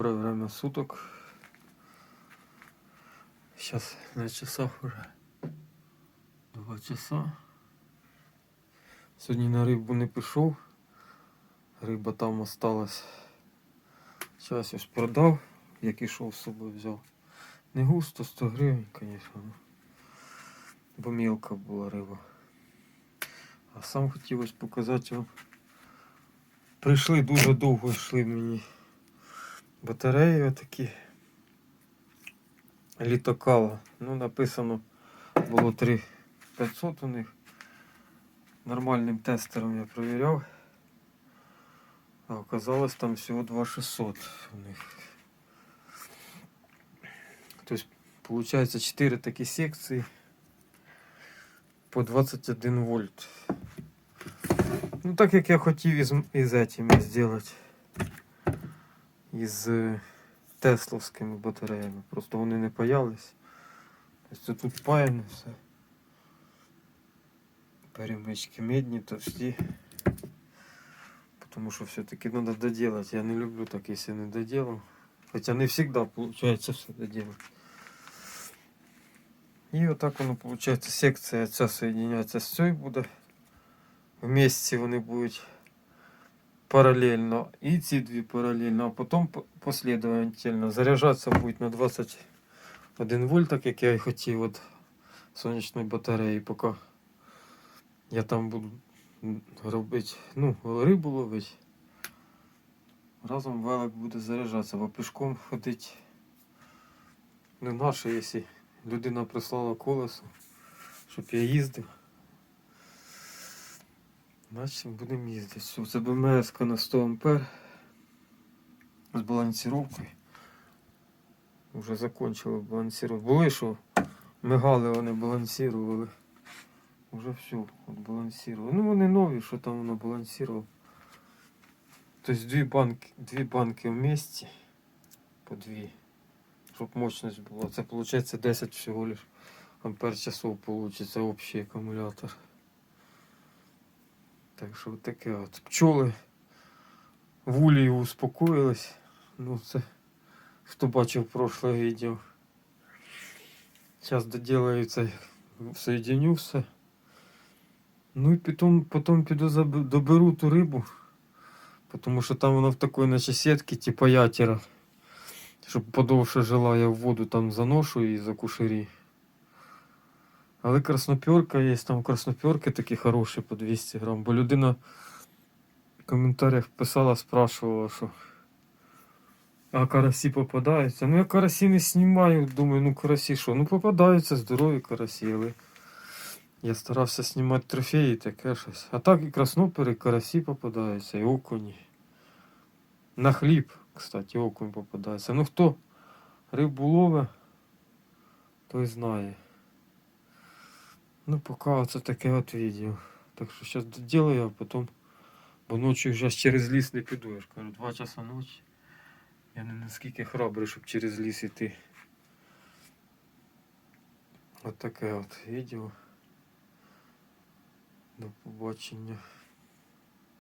Доброе время суток. Сейчас на часах уже 2 часа. Сьогодні на рибу не пішов. Риба там осталась. Зараз я ж продав, як ішов з собою взяв. Не густо, 100 гривень, звісно. ну. Бо мілка була риба. А сам хотілося показати вам. Прийшли дуже довго йшли мені батареї отакі. Літокала. Ну, написано було 3500 у них. Нормальним тестером я провіряв. А оказалось там всього 2600 у них. Тобто, получается 4 такі секції по 21 вольт. Ну так як я хотів із, із этими зробити. Із е, тесловськими батареями. Просто вони не паялись. Тобто це тут паяно все. Перемички медні, товсті. Тому що все-таки треба доделать. Я не люблю так, якщо не доделав. Хоча не завжди виходить все доделать. І отак воно виходить, секція ця соєдиняється з цією буде. Вместе вони будуть параллельно. І ці дві параллельно, а потім по- последовательно. Заряджатися будуть на 21 вольт, так як я і хотів від сонячної батареї, поки я там буду робити, ну, рибу ловити. Разом велик буде заряджатися, бо пішком ходить не наше, якщо людина прислала колесо, щоб я їздив. Значить будемо їздити. Все, це БМС на 100 ампер з балансировкою. Уже закончили балансировку. Були що мигали, вони балансировали. Уже все, от балансировали. Ну вони нові, що там воно балансировало. Тобто дві банки, дві банки вместе по дві. Щоб мощність була. Це виходить 10 всього лиш ампер часов получится общий акумулятор. Так що таке от. Пчоли в улії успокоїлись. Ну це хто бачив прошле відео. Зараз доделаються, соединю все. Ну і потім, потім піду доберу ту рибу. Тому що там вона в такій наче сітці, типа ятера. Щоб подовше жила, я в воду там заношу її за кушері. Але красноперка є, там красноперки такі хороші по 200 грам. Бо людина в коментарях писала, спрашувала, що а карасі попадаються. Ну я карасі не знімаю, думаю, ну карасі що? Ну попадаються здорові карасі, але я старався знімати трофеї таке щось. А так і краснопери, і карасі попадаються, і окуні. На хліб, кстати, окунь попадається. Ну хто рибу ловить, той знає. Ну, поки оце таке от відео. Так що зараз доділаю, а потім. Бо ночі вже через ліс не піду. Я ж кажу, 2 часа ночі. Я не наскільки храбрий, щоб через ліс іти. От таке от відео. До побачення.